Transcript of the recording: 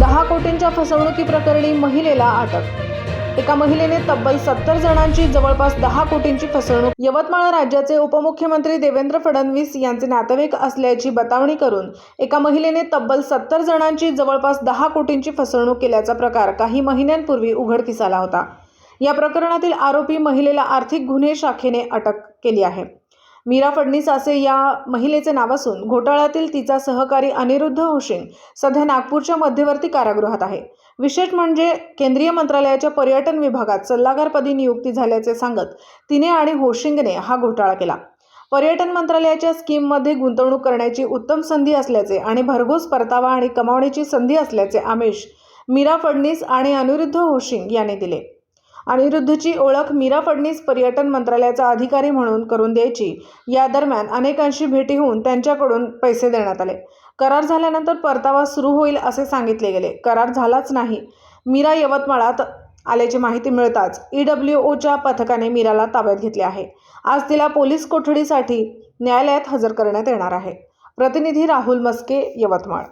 दहा कोटींच्या फसवणुकी फसवणुकीप्रकरणी महिलेला अटक. एका महिलेने तब्बल सत्तर जणांची जवळपास दहा कोटींची फसवणूक यवतमाळ राज्याचे उपमुख्यमंत्री देवेंद्र फडणवीस यांचे नातेवाईक असल्याची बतावणी करून एका महिलेने तब्बल सत्तर जणांची जवळपास दहा कोटींची फसवणूक केल्याचा प्रकार काही महिन्यांपूर्वी उघडकीस आला होता. या प्रकरणातील आरोपी महिलेला आर्थिक गुन्हे शाखेने अटक केली आहे. मीरा फडणीस असे या महिलेचे नाव असून घोटाळ्यातील तिचा सहकारी अनिरुद्ध होशिंग सध्या नागपूरच्या मध्यवर्ती कारागृहात आहे. विशेष म्हणजे केंद्रीय मंत्रालयाच्या पर्यटन विभागात सल्लागारपदी नियुक्ती झाल्याचे सांगत तिने आणि होशिंगने हा घोटाळा केला. पर्यटन मंत्रालयाच्या स्कीममध्ये गुंतवणूक करण्याची उत्तम संधी असल्याचे आणि भरघोस परतावा आणि कमावण्याची संधी असल्याचे आमिष मीरा फडणीस आणि अनिरुद्ध होशिंग यांनी दिले. अनिरुद्धची ओळख मीरा फडणीस पर्यटन मंत्रालयाचा अधिकारी म्हणून करून द्यायची. या दरम्यान अनेकांशी भेटी होऊन त्यांच्याकडून पैसे देण्यात आले. करार झाल्यानंतर परतावा सुरू होईल असे सांगितले गेले. करार झालाच नाही. मीरा यवतमाळात आल्याची माहिती मिळताच ई डब्ल्यू ओच्या पथकाने मीराला ताब्यात घेतले आहे. आज तिला पोलीस कोठडीसाठी न्यायालयात हजर करण्यात येणार आहे. प्रतिनिधी राहुल मस्के यवतमाळ.